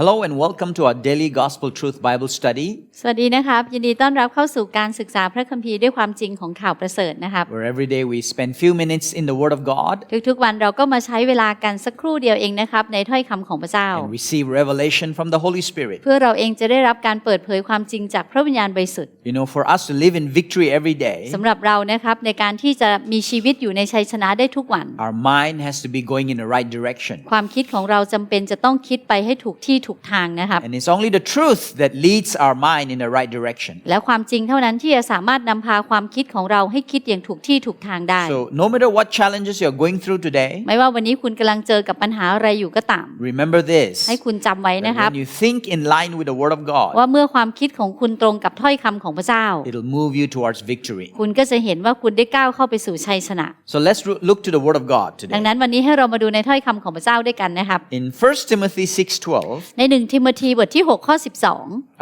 Hello and welcome to our daily Gospel Truth Bible study, สวัสดีนะครับ ยินดีต้อนรับเข้าสู่การศึกษาพระคัมภีร์ด้วยความจริงของข่าวประเสริฐนะครับ where every day we spend few minutes in the Word of God ทุกๆ วันเราก็มาใช้เวลากันสักครู่เดียวเองนะครับในถ้อยคำของพระเจ้า and receive revelation from the Holy Spirit. เพื่อเราเองจะได้รับการเปิดเผยความจริงจากพระวิญญาณบริสุทธิ์ You know, for us to live in victory every day, สำหรับเรานะครับในการที่จะมีชีวิตอยู่ในชัยชนะได้ทุกวัน our mind has to be going in the right direction. ความคิดของเราจำเป็นจะต้องคิดไปให้ถูกที่ถูกทางนะครับ And it's only the truth that leads our mind in the right direction. และความจริงเท่านั้นที่จะสามารถนำพาความคิดของเราให้คิดอย่างถูกที่ถูกทางได้ So, no matter what challenges you're going through today, ไม่ว่าวันนี้คุณกำลังเจอกับปัญหาอะไรอยู่ก็ตาม remember this ให้คุณจำไว้ that นะครับ when you think in line with the Word of God, ว่าเมื่อความคิดของคุณตรงกับถ้อยคำของพระเจ้า it'll move you towards victory. คุณก็จะเห็นว่าคุณได้ก้าวเข้าไปสู่ชัยชนะ So, let's ro- look to the Word of God ดัง today. นั้นวันนี้ให้เรามาดูในถ้อยคำของพระเจ้าด้วยกันนะครับ In 1 Timothy 6:12, ในหนึ่งทิโมธีบทที่6ข้อ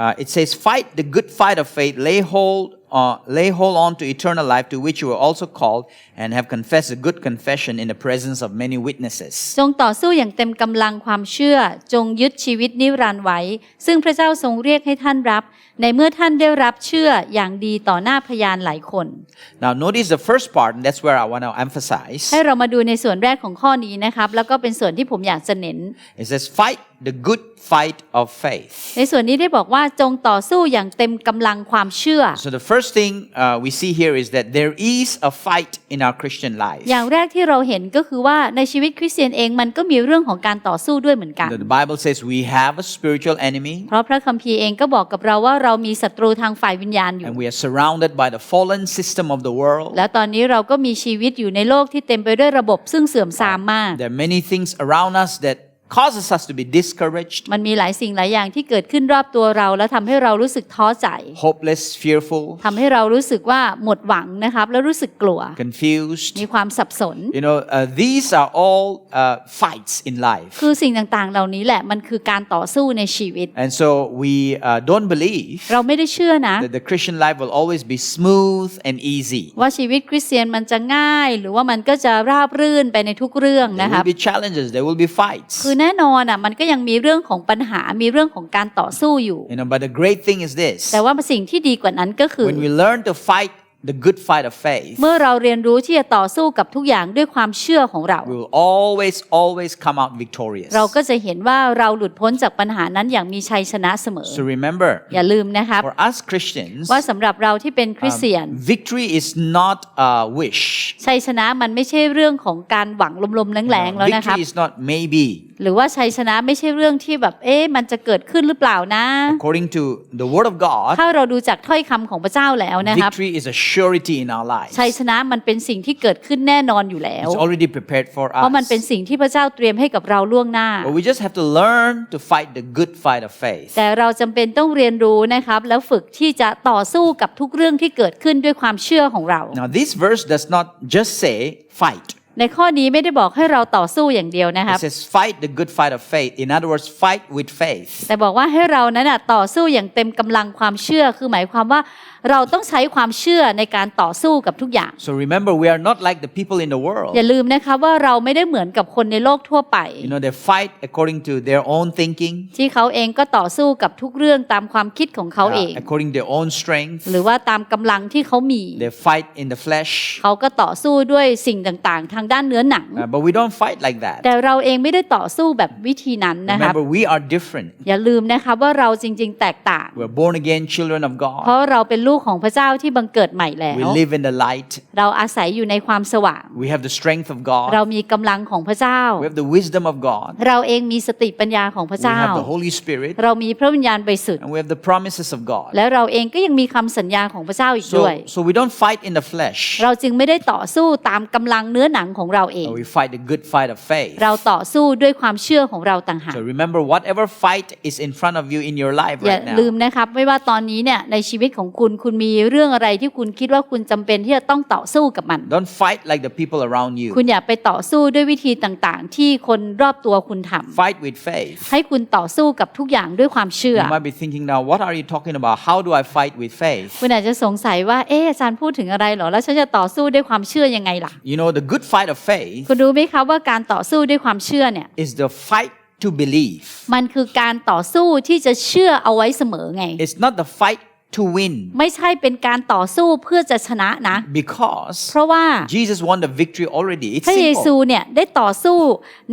Uh, it says, "Fight the good fight of faith. Lay hold, uh, lay hold on to eternal life, to which you were also called, and have confessed a good confession in the presence of many witnesses." 12จงต่อสู้อย่างเต็มกำลังความเชื่อ จงยึดชีวิตนิรันดร์ไว้ ซึ่งพระเจ้าทรงเรียกให้ท่านรับ ในเมื่อท่านได้รับเชื่ออย่างดีต่อหน้าพยานหลายคน Now, notice the first part, and that's where I want to emphasize. ให้เรามาดูในส่วนแรกของข้อนี้นะครับ แล้วก็เป็นส่วนที่ผมอยากจะเน้น It says, "Fight the good fight of faith." ในส่วนนี้ได้บอกว่าจงต่อสู้อย่างเต็มกำลังความเชื่อ So the first thing uh, we see here is that there is a fight in our Christian life. อย่างแรกที่เราเห็นก็คือว่าในชีวิตคริสเตียนเองมันก็มีเรื่องของการต่อสู้ด้วยเหมือนกัน The the Bible says we have a spiritual enemy, เพราะพระคัมภีร์เองก็บอกกับเราว่าเรามีศัตรูทางฝ่ายวิญญาณอยู่ and we are surrounded by the fallen system of the world. แล้วตอนนี้เราก็มีชีวิตอยู่ในโลกที่เต็มไปด้วยระบบซึ่งเสื่อมทรามมาก There are many things around us that causes us to be discouraged, มันมีหลายสิ่งหลายอย่างที่เกิดขึ้นรอบตัวเรา แล้วทำให้เรารู้สึกท้อใจ hopeless, fearful, ทำให้เรารู้สึกว่าหมดหวังนะครับ แล้วรู้สึกกลัว confused. มีความสับสน You know, uh, these are all uh, fights in life. คือสิ่งต่างๆ เหล่านี้แหละมันคือการต่อสู้ในชีวิต And so we uh, don't believe เราไม่ได้เชื่อนะ that the Christian life will always be smooth and easy. ว่าชีวิตคริสเตียนมันจะง่าย หรือว่ามันก็จะราบรื่นไปในทุกเรื่อง There นะครับ will be challenges, there will be fights. คือแน่นอนอะมันก็ยังมีเรื่องของปัญหา มีเรื่องของการต่อสู้อยู่ You know, but the great thing is this แต่ว่าสิ่งที่ดีกว่านั้นก็คือ when we learn to fight the good fight of faith, เมื่อเราเรียนรู้ที่จะต่อสู้กับทุกอย่างด้วยความเชื่อของเรา we will always, always come out victorious. เราก็จะเห็นว่าเราหลุดพ้นจากปัญหานั้นอย่างมีชัยชนะเสมอ So remember, อย่าลืมนะครับ for us Christians, ว่าสำหรับเราที่เป็นคริสเตียน um, victory is not a wish. ชัยชนะมันไม่ใช่เรื่องของการหวังลมๆ You แรงๆ know, แล้วนะครับ victory is not maybe. หรือว่าชัยชนะไม่ใช่เรื่องที่แบบเอ๊ะมันจะเกิดขึ้นหรือเปล่านะ According to the Word of God, ถ้าเราดูจากถ้อยคำของพระเจ้าแล้วนะครับ victory is a surety in our lives. ชัยชนะมันเป็นสิ่งที่เกิดขึ้นแน่นอนอยู่แล้ว It's already prepared for เพราะมันเป็น us. สิ่งที่พระเจ้าเตรียมให้กับเราล่วงหน้า But we just have to learn to fight the good fight of faith. แต่เราจำเป็นต้องเรียนรู้นะครับ แล้วฝึกที่จะต่อสู้กับทุกเรื่องที่เกิดขึ้นด้วยความเชื่อของเรา Now, this verse does not just say fight. ในข้อนี้ไม่ได้บอกให้เราต่อสู้อย่างเดียวนะค It รับ says fight the good fight of faith. In other words, fight with faith. แต่บอกว่าให้เรานั้นนะต่อสู้อย่างเต็มกำลังความเชื่อ คือหมายความว่าเราต้องใช้ความเชื่อในการต่อสู้กับทุกอย่าง So remember, we are not like the people in the world. อย่าลืมนะคะว่าเราไม่ได้เหมือนกับคนในโลกทั่วไป You know, they fight according to their own thinking, ที่เขาเองก็ต่อสู้กับทุกเรื่องตามความคิดของเขาเอง uh, according to their own strength. หรือว่าตามกำลังที่เขามี They fight in the flesh. เขาก็ต่อสู้ด้วยสิ่งต่างๆทางด้านเนื้อหนัง Uh, but we don't fight like that. แต่เราเองไม่ได้ต่อสู้แบบวิธีนั้นนะครับ Remember, we are different. อย่าลืมนะคะว่าเราจริง ๆ แตกต่าง We're born again children of เพ God. ราะเราเป็นลูกของพระเจ้าที่บังเกิดใหม่แล้ว We live in the light. เราอาศัยอยู่ในความสว่าง We have the strength of เรา God. มีกำลังของพระเจ้า We have the wisdom of God. เราเองมีสติปัญญาของพระ We เจ้า have the Holy Spirit. เรามีพระวิญญาณบริสุทธิ์ And we have the promises of God. และเราเองก็ยังมีคำสัญญาของพระเจ้าอีกด้วย So, so we don't fight in the flesh. เราจึงไม่ได้ต่อสู้ตามกำลังเนื้อหนังของเราเอง but We fight the good fight of faith. เราต่อสู้ด้วยความเชื่อของเราต่างหาก So remember, whatever fight is in front of you in your life อย่า right ลืม now, นะครับไม่ว่าตอนนี้เนี่ยในชีวิตของคุณคุณมีเรื่องอะไรที่คุณคิดว่าคุณจำเป็นที่จะต้องต่อสู้กับมัน don't fight like the people around you. คุณอย่าไปต่อสู้ด้วยวิธีต่างๆ ที่คนรอบตัวคุณทำ Fight with faith. ให้คุณต่อสู้กับทุกอย่างด้วยความเชื่อ You might be thinking now, what are you talking about? How do I fight with faith? คุณอาจจะสงสัยว่าเอออาจารย์พูดถึงอะไรเหรอแล้วฉันจะต่อสู้ด้วยความเชื่อยังไงล่ะ You know, the good fight of faith คุณรู้ไหมคะว่าการต่อสู้ด้วยความเชื่อเนี่ย is the fight to believe. มันคือการต่อสู้ที่จะเชื่อเอาไว้เสมอไง It's not the fight to win ไม่ใช่เป็นการต่อสู้เพื่อจะชนะนะ because เพราะว่า Jesus won the victory already. It's พระเยซู simple. เนี่ยได้ต่อสู้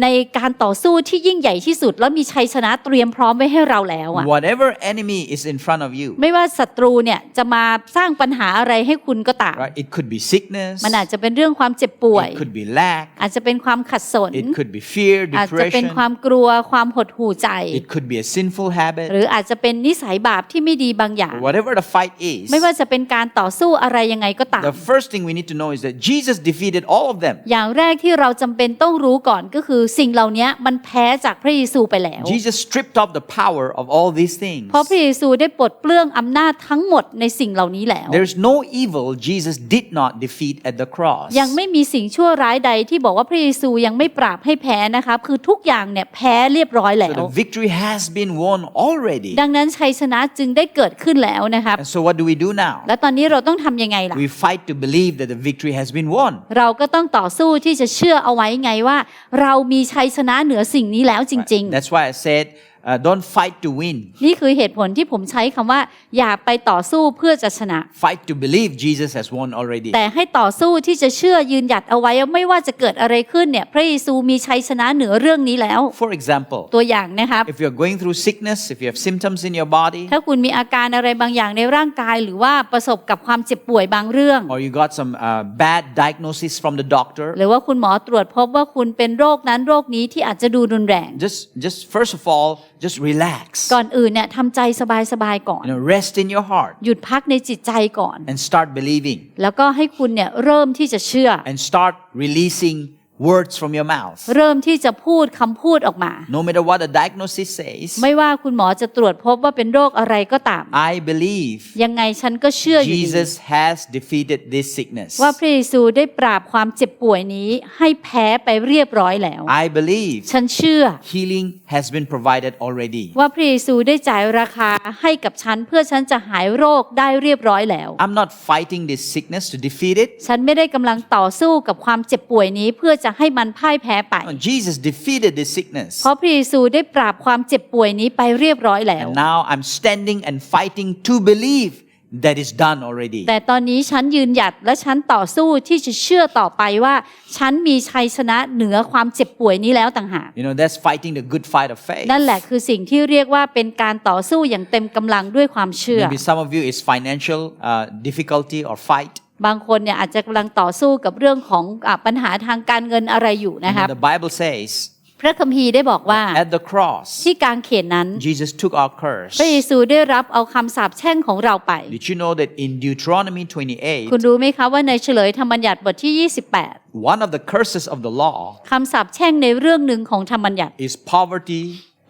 ในการต่อสู้ที่ยิ่งใหญ่ที่สุด แล้วมีชัยชนะเตรียมพร้อมไว้ให้เราแล้วอะ Whatever enemy is in front of you, ไม่ว่าศัตรูเนี่ยจะมาสร้างปัญหาอะไรให้คุณก็ตาม right? It could be sickness, มันอาจจะเป็นเรื่องความเจ็บป่วย it could be lack, อาจจะเป็นความขัดสน it could be fear, อาจจะเป็น depression, ความกลัวความหดหู่ใจ it could be a sinful habit. หรืออาจจะเป็นนิสัยบาปที่ไม่ดีบางอย่าง Whatever the fight is, ไม่ว่าจะเป็นการต่อสู้อะไรยังไงก็ตาม the first thing we need to know is that Jesus defeated all of them. อย่างแรกที่เราจำเป็นต้องรู้ก่อนก็คือสิ่งเหล่านี้มันแพ้จากพระเยซูไปแล้ว Jesus stripped off the power of all these things. เพราะพระเยซูได้ปลดเปลื้องอำนาจทั้งหมดในสิ่งเหล่านี้แล้ว There's no evil Jesus did not defeat at the cross. ยังไม่มีสิ่งชั่วร้ายใดที่บอกว่าพระเยซูยังไม่ปราบให้แพ้นะคะคือทุกอย่างเนี่ยแพ้เรียบร้อยแล้ So ว the victory has been won already. ดังนั้นชัยชนะจึงได้เกิดขึ้นแล้วนะครับ And so what do we do now? และตอนนี้เราต้องทำยังไงล่ะ We fight to believe that the victory has been won. เราก็ต้องต่อสู้ที่จะเชื่อเอาไว้ไงว่า เรามีชัยชนะเหนือสิ่งนี้แล้วจริง That's why I said, uh, don't fight to win. ๆนี่คือเหตุผลที่ผมใช้คำว่าอย่าไปต่อสู้เพื่อจะชนะ Fight to believe Jesus has won already. แต่ให้ต่อสู้ที่จะเชื่อยืนหยัดเอาไว้ว่าไม่ว่าจะเกิดอะไรขึ้นเนี่ยพระเยซูมีชัยชนะเหนือเรื่องนี้แล้ว For example, ตัวอย่างนะครับ if you're going through sickness, if you have symptoms in your body, ถ้าคุณมีอาการอะไรบางอย่างในร่างกายหรือว่าประสบกับความเจ็บป่วยบางเรื่อง or you got some uh, bad diagnosis from the doctor, หรือว่าคุณหมอตรวจพบว่าคุณเป็นโรคนั้นโรคนี้ที่อาจจะดูรุนแรง just, just first of all, just relax. ก่อนอื่นเนี่ยทำใจสบายๆก่อน You know, rest in your heart หยุดพักในจิตใจก่อน and start believing แล้วก็ให้คุณเนี่ยเริ่มที่จะเชื่อ and start releasing words from your mouth. เริ่มที่จะพูดคำพูดออกมา No matter what the diagnosis says, ไม่ว่าคุณหมอจะตรวจพบว่าเป็นโรคอะไรก็ตาม I believe ยังไงฉันก็เชื่ออยู่ดี Jesus has defeated this sickness. ว่าพระเยซูได้ปราบความเจ็บป่วยนี้ให้แพ้ไปเรียบร้อยแล้ว I believe ฉันเชื่อ healing has been provided already. ว่าพระเยซูได้จ่ายราคาให้กับฉันเพื่อฉันจะหายโรคได้เรียบร้อยแล้ว I'm not fighting this sickness to defeat it. ฉันไม่ได้กำลังต่อสู้กับความเจ็บป่วยนี้เพื่อจะให้มันพ่ายแพ้ไป No, Jesus defeated this sickness. เพราะพระเยซูได้ปราบความเจ็บป่วยนี้ไปเรียบร้อยแล้ว And now I'm standing and fighting to believe that is done already. แต่ตอนนี้ฉันยืนหยัดและฉันต่อสู้ที่จะเชื่อต่อไปว่า ฉันมีชัยชนะเหนือความเจ็บป่วยนี้แล้วต่างหาก You know, that's fighting the good fight of faith. นั่นแหละคือสิ่งที่เรียกว่าเป็นการต่อสู้อย่างเต็มกำลังด้วยความเชื่อ Maybe some of you is financial uh, difficulty or fight. บางคนเนี่ยอาจจะกำลังต่อสู้กับเรื่องของอะปัญหาทางการเงินอะไรอยู่ You นะครับ know, the Bible says พระคัมภีร์ได้บอกว่า at the cross, ที่กางเขนนั้น Jesus took our curse. พระเยซูได้รับเอาคำสาปแช่งของเราไป Did you know that in Deuteronomy คุณ 28, รู้ไหมคะว่าในเฉลยธรรมบัญญัติบทที่ one of the curses of the law 28คำสาปแช่งในเรื่องหนึ่งของธรรมบัญญัติ is poverty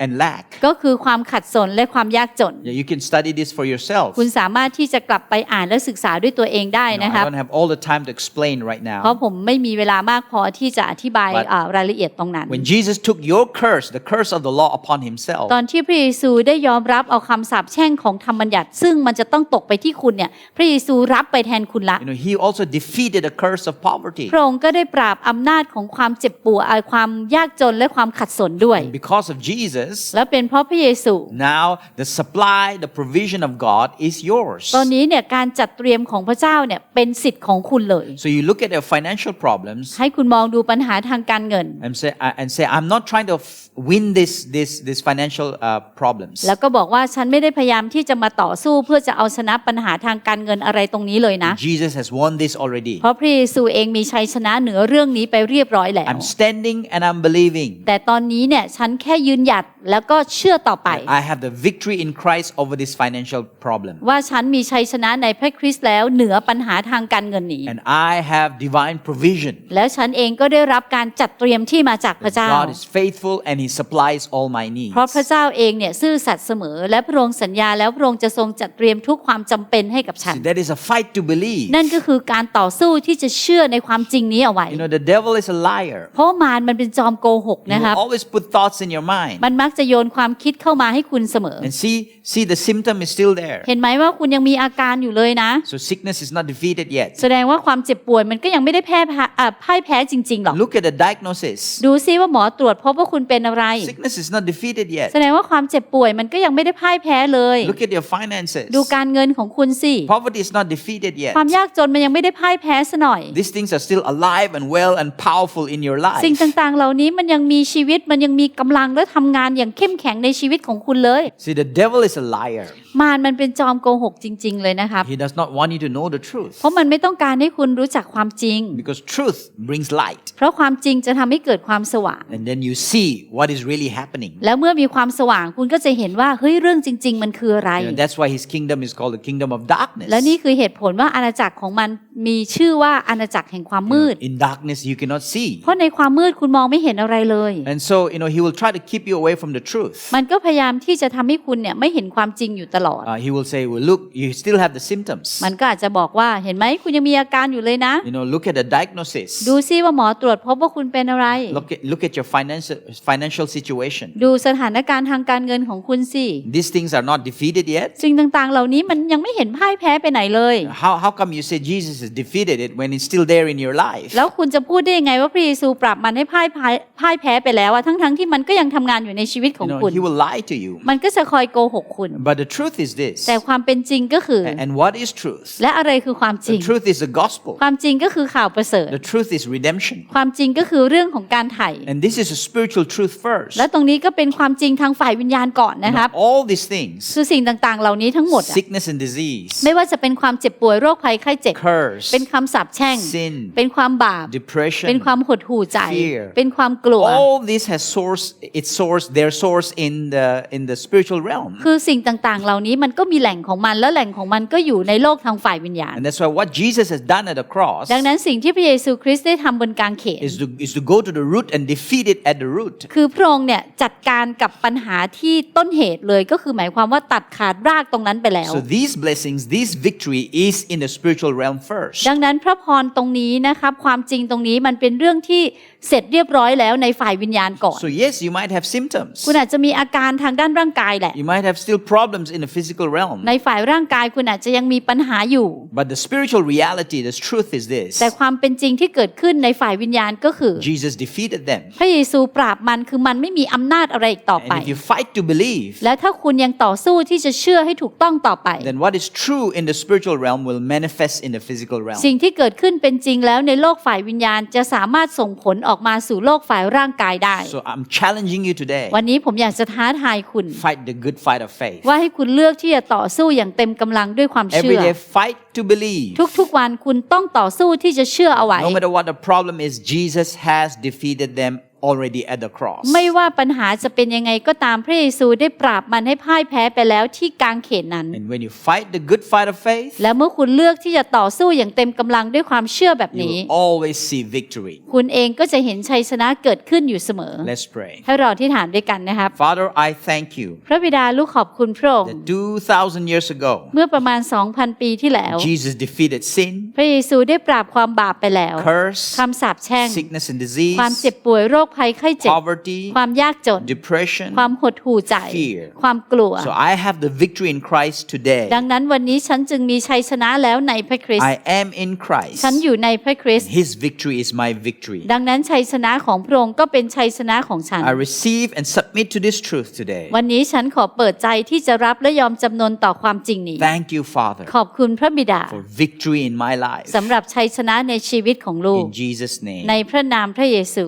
and lack. ก็คือความขัดสนและความยากจน Yeah, you can study this for yourself. คุณสามารถที่จะกลับไปอ่านและศึกษาด้วยตัวเองได้ You know, นะครับ I don't have all the time to explain right เพราะ now. ผมไม่มีเวลามากพอที่จะอธิบาย But- อ่ารายละเอียดตรงนั้น When Jesus took your curse, the curse of the law upon himself, ตอนที่พระเยซูได้ยอมรับเอาคำสาปแช่งของธรรมบัญญัติ ซึ่งมันจะต้องตกไปที่คุณเนี่ยพระเยซูรับไปแทนคุณละ you know, he also defeated the curse of poverty. พระองค์ก็ได้ปราบอำนาจของความเจ็บปวดอ่าความยากจนและความขัดสนด้วย And because of Jesus, และเป็นเพราะพระเยซู now the supply, the provision of God is yours. ตอนนี้เนี่ยการจัดเตรียมของพระเจ้าเนี่ยเป็นสิทธิ์ของคุณเลย So you look at your financial problems ให้คุณมองดูปัญหาทางการเงิน and say, uh, and say I'm not trying to f- win this, this, this financial uh, problems. แล้วก็บอกว่าฉันไม่ได้พยายามที่จะมาต่อสู้เพื่อจะเอาชนะปัญหาทางการเงินอะไรตรงนี้เลยนะ Jesus has won this already. เพราะพระเยซูเองมีชัยชนะเหนือเรื่องนี้ไปเรียบร้อยแล้ว I'm standing and I'm believing. แต่ตอนนี้เนี่ยฉันแค่ยืนหยัดแล้วก็เชื่อต่อไป I have the victory in Christ over this financial problem. ว่าฉันมีชัยชนะในพระคริสต์แล้วเหนือปัญหาทางการเงินนี้ And I have divine provision. แล้วฉันเองก็ได้รับการจัดเตรียมที่มาจากพระเจ้า God is faithful and He supplies all my needs. เพราะพระเจ้าเองเนี่ยซื่อสัตย์เสมอ และพระองค์สัญญาแล้วพระองค์จะทรงจัดเตรียมทุกความจำเป็นให้กับฉัน See, that is a fight to believe. นั่นก็คือการต่อสู้ที่จะเชื่อในความจริงนี้เอาไว้ You know, the devil is a liar. เพราะมารมันเป็นจอมโกหก He นะครับ will always put thoughts in your mind. มันมักกจะโยนความคิดเข้ามาให้คุณเสมอ And see, see the symptom is still there. เห็นไหมว่าคุณยังมีอาการอยู่เลยนะ So sickness is not defeated yet. แสดงว่าความเจ็บป่วยมันก็ยังไม่ได้แพ้พ่อ่าพ่ายแพ้จริงๆหรอก Look at the diagnosis. ดูซิว่าหมอตรวจพบว่าคุณเป็นอะไร Sickness is not defeated yet. แสดงว่าความเจ็บป่วยมันก็ยังไม่ได้พ่ายแพ้เลย Look at your finances. ดูการเงินของคุณสิ Poverty is not defeated yet. ความยากจนมันยังไม่ได้พ่ายแพ้ซะหน่อย These things are still alive and well and powerful in your life. สิ่งต่างๆ เหล่านี้มันยังมีชีวิตมันยังมีกำลังและทำงานอย่างเข้มแข็งในชีวิตของคุณเลย See, the devil is a liar. มารมันเป็นจอมโกหกจริง ๆ เลยนะครับ He does not want you to know the truth เพราะมันไม่ต้องการให้คุณรู้จักความจริง because truth brings light. เพราะความจริงจะทำให้เกิดความสว่าง And then you see what is really happening. แล้วเมื่อมีความสว่างคุณก็จะเห็นว่าเฮ้ยเรื่องจริง ๆ มันคืออะไร You know, that's why his kingdom is called the kingdom of darkness. และนี่คือเหตุผลว่าอาณาจักรของมันมีชื่อว่าอาณาจักรแห่งความมืด In darkness, you cannot see. เพราะในความมืดคุณมองไม่เห็นอะไรเลย And so, you know, he will try to keep you away from the truth. มันก็พยายามที่จะทำให้คุณเนี่ยไม่เห็นความจริงอยู่ตลอด Uh, he will say, well, look, you still have the symptoms. มันก็อาจจะบอกว่าเห็นไหมคุณยังมีอาการอยู่เลยนะ You know, look at the diagnosis. ดูซิว่าหมอตรวจพบว่าคุณเป็นอะไร Look at, look at your financial, financial situation. ดูสถานการณ์ทางการเงินของคุณสิ These things are not defeated yet. สิ่งต่างๆ เหล่านี้มันยังไม่เห็นพ่ายแพ้ไปไหนเลย How, how come you say Jesus has defeated it when it's still there in your life? แล้วคุณจะพูดได้ยังไงว่าพระเยซูปรับมันให้พ่ายพ่ายพ่ายแพ้ไปแล้วอะทั้งๆที่มันก็ยังทำงานอยู่ในชีวิตขอ You ง know, คุณ he will lie to you. มันก็จะคอยโกหกคุณ But the truth is this. แต่ความเป็นจริงก็คือ A- And what is truth? และอะไรคือความจริ The ง truth is the gospel. ความจริงก็คือข่าวประเสริฐ The truth is redemption. ความจริงก็คือเรื่องของการไถ่ And this is a spiritual truth first. และตรงนี้ก็เป็นความจริงทางฝ่ายวิญญาณก่อน You นะครับ know, all these things, คือสิ่งต่างๆ เหล่านี้ทั้งหมดอะ sickness and disease, ไม่ว่าจะเป็นความเจ็บป่วยโรคภัยไข้เจ็บ curse, เป็นคำสาปแช่ง sin, เป็นความบาป depression, เป็นความหดหู่ใจ fear เป็นความกลัว all this has source, its source, their source in the in the spiritual realm. คือสิ่งต่างๆ เหล่านี้มันก็มีแหล่งของมันและแหล่งของมันก็อยู่ในโลกทางฝ่ายวิญญาณ And that's why what Jesus has done at the cross ดังนั้นสิ่งที่พระเยซูคริสต์ได้ทำบนกางเขน is to, is to go to the root and defeat it at the root. คือพระองค์เนี่ยจัดการกับปัญหาที่ต้นเหตุเลยก็คือหมายความว่าตัดขาดรากตรงนั้นไปแล้ว So these blessings, this victory is in the spiritual realm first. ดังนั้นพระพรตรงนี้นะครับความจริงตรงนี้มันเป็นเรื่องที่เสร็จเรียบร้อยแล้วในฝ่ายวิญญาณก่อน So yes, you might have symptoms. คุณอาจจะมีอาการทางด้านร่างกายแหละ You might have still problems in the physical realm. ในฝ่ายร่างกายคุณอาจจะยังมีปัญหาอยู่ But the spiritual reality, the truth is this. แต่ความเป็นจริงที่เกิดขึ้นในฝ่ายวิญญาณก็คือ Jesus defeated them. พระเยซูปราบมันคือมันไม่มีอำนาจอะไรอีกต่อไป And if you fight to believe, และถ้าคุณยังต่อสู้ที่จะเชื่อให้ถูกต้องต่อไป then what is true in the spiritual realm will manifest in the physical realm. สิ่งที่เกิดขึ้นเป็นจริงแล้วในโลกฝ่ายวิญญาณจะสามารถส่งผลออกมาสู่โลกฝ่ายร่างกายได้ So I'm challenging you today. วันนี้ผมอยากจะท้าทายคุณ Fight the good fight of faith. ว่าให้คุณเลือกที่จะต่อสู้อย่างเต็มกำลังด้วยความเชื่ Every อ day, fight to believe. ทุกๆวันคุณต้องต่อสู้ที่จะเชื่อเอาไว้ No matter what the problem is, Jesus has defeated them already at the cross. ไม่ว่าปัญหาจะเป็นยังไงก็ตามพระเยซูได้ปราบมันให้พ่ายแพ้ไปแล้วที่กางเขนนั้น And when you fight the good fight of faith, และเมื่อคุณเลือกที่จะต่อสู้อย่างเต็มกำลังด้วยความเชื่อแบบ you นี้ will always see victory. คุณเองก็จะเห็นชัยชนะเกิดขึ้นอยู่เสมอ Let's pray. ให้เราที่ฐานด้วยกันนะครับ Father, I thank you พระบิดาลูกขอบคุณพระองค์ that 2,000 years ago, เมื่อประมาณ 2,000 ปีที่แล้ว Jesus defeated sin, พระเยซูได้ปราบความบาปไปแล้ว curse, คำสาปแช่ง sickness and disease, ความเจ็บป่วยโรคภัยไข้เจ็บ poverty, ความยากจน depression. ความหดหู่ใจ fear ความกลัว So I have the victory in Christ today. ดังนั้นวันนี้ฉันจึงมีชัยชนะแล้วในพระคริสต์ I am in Christ. ฉันอยู่ในพระคริสต์ His victory is my victory. ดังนั้นชัยชนะของพระองค์ก็เป็นชัยชนะของฉัน I receive and submit to this truth today. วันนี้ฉันขอเปิดใจที่จะรับและยอมจำนนต่อความจริงนี้ Thank you, Father, ขอบคุณพระบิดา for victory in my life. สำหรับชัยชนะในชีวิตของลูก In Jesus' ใน name. พระนามพระเยซู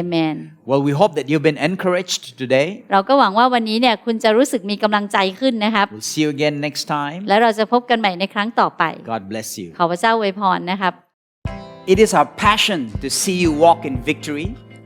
Amen เอเมน Well, we hope that you've been encouraged today. เราก็หวังว่าวันนี้เนี่ยคุณจะรู้สึกมีกำลังใจขึ้นนะครับ We'll see you again next time. และเราจะพบกันใหม่ในครั้งต่อไป God bless you. ขอพระเจ้าอวยพรนะครับ It is our passion to see you walk in victory.